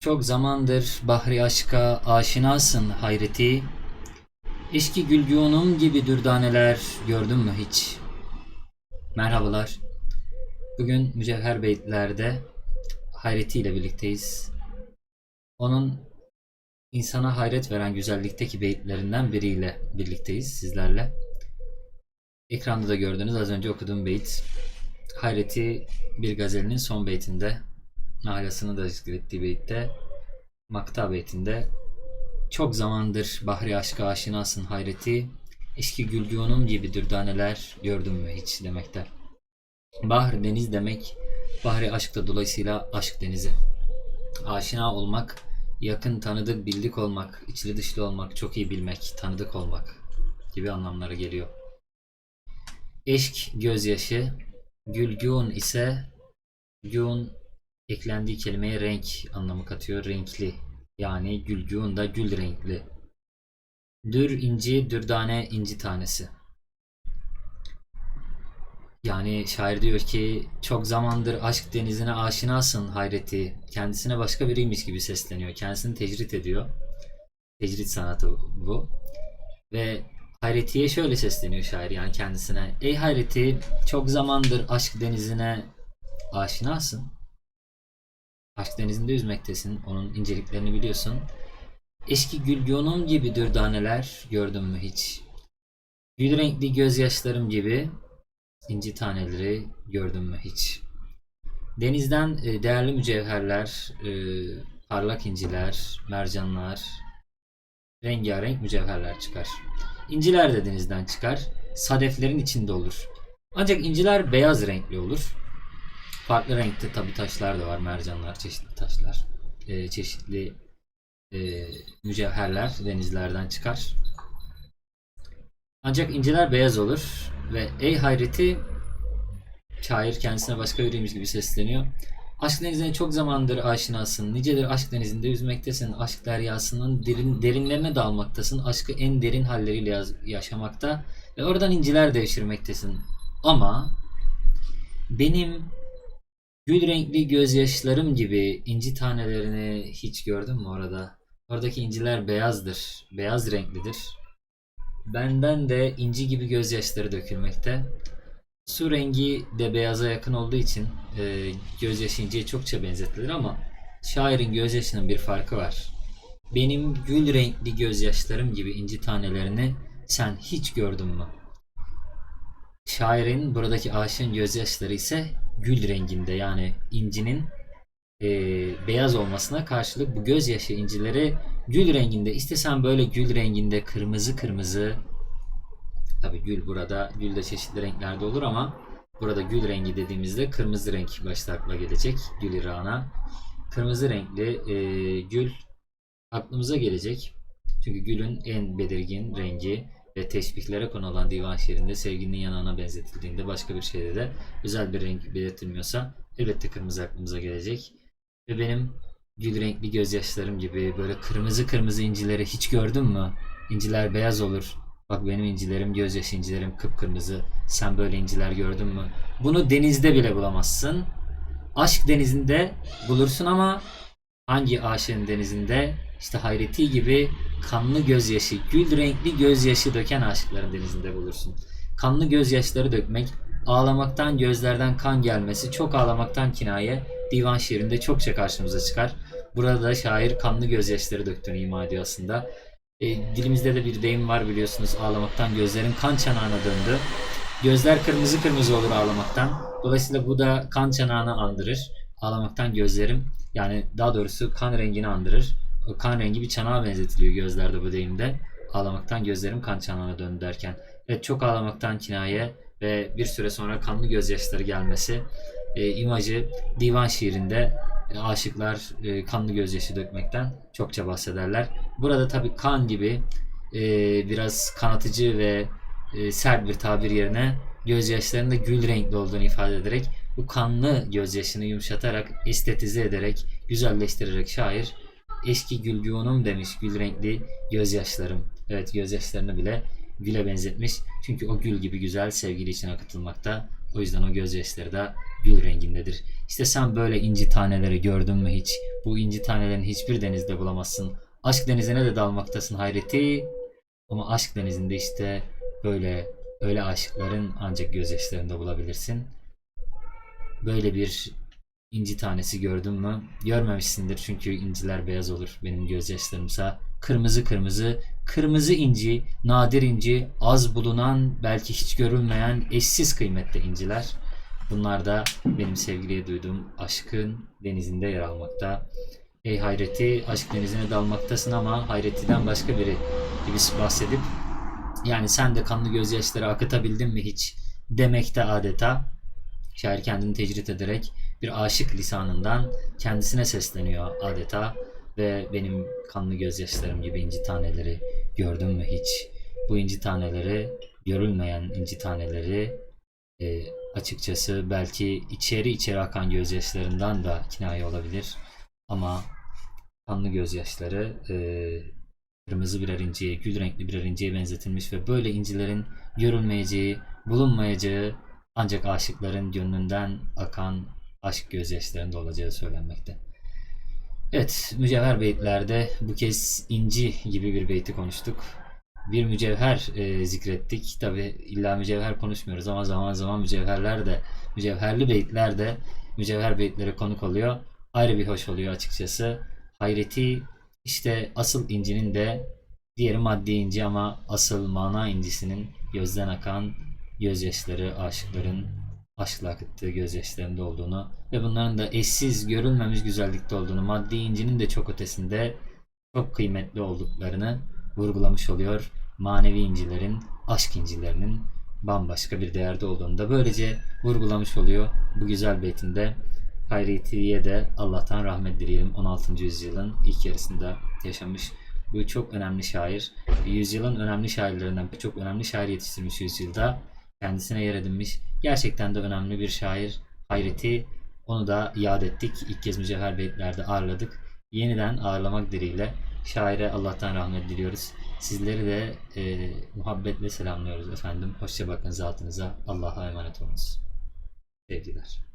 Çok zamandır bahri aşka aşinasın hayreti. Eşki gülgünüm gibi dürdaneler gördün mü hiç? Merhabalar. Bugün Mücevher Beytler'de Hayreti ile birlikteyiz. Onun insana hayret veren güzellikteki beytlerinden biriyle birlikteyiz sizlerle. Ekranda da gördüğünüz az önce okuduğum beyt. Hayreti bir gazelinin son beytinde nalasını da zikrettiği beytte Makta beytinde çok zamandır bahri aşka aşinasın hayreti eski gülgünüm gibi dürdaneler gördün mü hiç demekte. Bahr deniz demek bahri aşk da dolayısıyla aşk denizi. Aşina olmak, yakın tanıdık bildik olmak, içli dışlı olmak, çok iyi bilmek, tanıdık olmak gibi anlamları geliyor. Eşk gözyaşı, gülgün ise gün eklendiği kelimeye renk anlamı katıyor. Renkli. Yani gülgün da gül renkli. Dür inci, dürdane inci tanesi. Yani şair diyor ki çok zamandır aşk denizine aşinasın hayreti. Kendisine başka biriymiş gibi sesleniyor. Kendisini tecrit ediyor. Tecrit sanatı bu. Ve Hayreti'ye şöyle sesleniyor şair yani kendisine. Ey Hayreti çok zamandır aşk denizine aşinasın. Aşk denizinde yüzmektesin. Onun inceliklerini biliyorsun. Eski gülgünüm gibi dürdaneler gördün mü hiç? Gül renkli gözyaşlarım gibi inci taneleri gördün mü hiç? Denizden e, değerli mücevherler, e, parlak inciler, mercanlar, rengarenk mücevherler çıkar. İnciler de denizden çıkar. Sadeflerin içinde olur. Ancak inciler beyaz renkli olur. Farklı renkte tabi taşlar da var. Mercanlar, çeşitli taşlar. e, çeşitli e, mücevherler denizlerden çıkar. Ancak inciler beyaz olur. Ve ey hayreti şair kendisine başka biriymiş gibi sesleniyor. Aşk denizine çok zamandır aşinasın. Nicedir aşk denizinde yüzmektesin. Aşk deryasının derin, derinlerine dalmaktasın. Aşkı en derin halleriyle yaz- yaşamakta. Ve oradan inciler devşirmektesin. Ama benim gül renkli gözyaşlarım gibi inci tanelerini hiç gördün mü orada? Oradaki inciler beyazdır. Beyaz renklidir. Benden de inci gibi gözyaşları dökülmekte. Su rengi de beyaza yakın olduğu için e, gözyaşı inciye çokça benzetilir ama şairin gözyaşının bir farkı var. Benim gül renkli gözyaşlarım gibi inci tanelerini sen hiç gördün mü? Şairin buradaki aşığın gözyaşları ise gül renginde yani incinin e, beyaz olmasına karşılık bu gözyaşı incileri gül renginde. İstesen böyle gül renginde kırmızı kırmızı Tabii gül burada, gül de çeşitli renklerde olur ama burada gül rengi dediğimizde kırmızı renk başta akla gelecek. Gül irana. Kırmızı renkli e, gül aklımıza gelecek. Çünkü gülün en belirgin rengi ve teşbihlere konu olan divan şiirinde sevgilinin yanağına benzetildiğinde başka bir şeyde de özel bir renk belirtilmiyorsa elbette kırmızı aklımıza gelecek. Ve benim gül renkli gözyaşlarım gibi böyle kırmızı kırmızı incileri hiç gördün mü? İnciler beyaz olur. Bak benim incilerim, gözyaşı incilerim kıpkırmızı. Sen böyle inciler gördün mü? Bunu denizde bile bulamazsın. Aşk denizinde bulursun ama hangi aşığın denizinde? İşte Hayreti gibi kanlı gözyaşı, gül renkli gözyaşı döken aşıkların denizinde bulursun. Kanlı gözyaşları dökmek, ağlamaktan gözlerden kan gelmesi, çok ağlamaktan kinaye divan şiirinde çokça karşımıza çıkar. Burada da şair kanlı gözyaşları döktüğünü ima ediyor aslında. E, dilimizde de bir deyim var biliyorsunuz ağlamaktan gözlerin kan çanağına döndü. Gözler kırmızı kırmızı olur ağlamaktan. Dolayısıyla bu da kan çanağını andırır. Ağlamaktan gözlerim yani daha doğrusu kan rengini andırır. O kan rengi bir çanağa benzetiliyor gözlerde bu deyimde. Ağlamaktan gözlerim kan çanağına döndü derken. Evet çok ağlamaktan kinaye ve bir süre sonra kanlı gözyaşları gelmesi e, imajı divan şiirinde e, aşıklar e, kanlı gözyaşı dökmekten çokça bahsederler. Burada tabii kan gibi e, biraz kanatıcı ve e, sert bir tabir yerine gözyaşlarının da gül renkli olduğunu ifade ederek bu kanlı gözyaşını yumuşatarak, estetize ederek, güzelleştirerek şair eski gülgünüm demiş gül renkli gözyaşlarım. Evet gözyaşlarını bile güle benzetmiş. Çünkü o gül gibi güzel sevgili için akıtılmakta. O yüzden o gözyaşları da gül rengindedir. İşte sen böyle inci taneleri gördün mü hiç? Bu inci tanelerini hiçbir denizde bulamazsın. Aşk denizine de dalmaktasın hayreti. Ama aşk denizinde işte böyle öyle aşıkların ancak gözyaşlarında bulabilirsin. Böyle bir inci tanesi gördün mü? Görmemişsindir çünkü inciler beyaz olur benim gözyaşlarımsa. Kırmızı kırmızı, kırmızı inci, nadir inci, az bulunan, belki hiç görülmeyen, eşsiz kıymetli inciler. Bunlar da benim sevgiliye duyduğum aşkın denizinde yer almakta. Ey hayreti, aşk denizine dalmaktasın ama hayretiden başka biri gibi bahsedip yani sen de kanlı gözyaşları akıtabildin mi hiç demekte adeta şair kendini tecrit ederek bir aşık lisanından kendisine sesleniyor adeta ve benim kanlı gözyaşlarım gibi inci taneleri gördün mü hiç? Bu inci taneleri görülmeyen inci taneleri e, açıkçası belki içeri içeri akan gözyaşlarından da kinaye olabilir ama kanlı gözyaşları e, kırmızı birer inciye, gül renkli birer inciye benzetilmiş ve böyle incilerin görülmeyeceği, bulunmayacağı ancak aşıkların gönlünden akan aşk gözyaşlarında olacağı söylenmekte. Evet, mücevher beytlerde bu kez inci gibi bir beyti konuştuk. Bir mücevher e, zikrettik. Tabi illa mücevher konuşmuyoruz ama zaman zaman mücevherler de, mücevherli beytler de mücevher beytlere konuk oluyor. Ayrı bir hoş oluyor açıkçası. Hayreti işte asıl incinin de diğeri maddi inci ama asıl mana incisinin gözden akan gözyaşları aşıkların aşkla akıttığı gözyaşlarında olduğunu ve bunların da eşsiz görülmemiş güzellikte olduğunu maddi incinin de çok ötesinde çok kıymetli olduklarını vurgulamış oluyor. Manevi incilerin, aşk incilerinin bambaşka bir değerde olduğunu da böylece vurgulamış oluyor. Bu güzel beytinde Hayretiye de Allah'tan rahmet dileyelim 16. yüzyılın ilk yarısında yaşamış. Bu çok önemli şair. Yüzyılın önemli şairlerinden çok önemli şair yetiştirmiş yüzyılda. Kendisine yer edinmiş. Gerçekten de önemli bir şair. Hayreti onu da yad ettik. İlk kez Mücevher Beytler'de ağırladık. Yeniden ağırlamak dileğiyle şaire Allah'tan rahmet diliyoruz. Sizleri de e, muhabbetle selamlıyoruz efendim. Hoşça bakın zatınıza. Allah'a emanet olunuz. Sevgiler.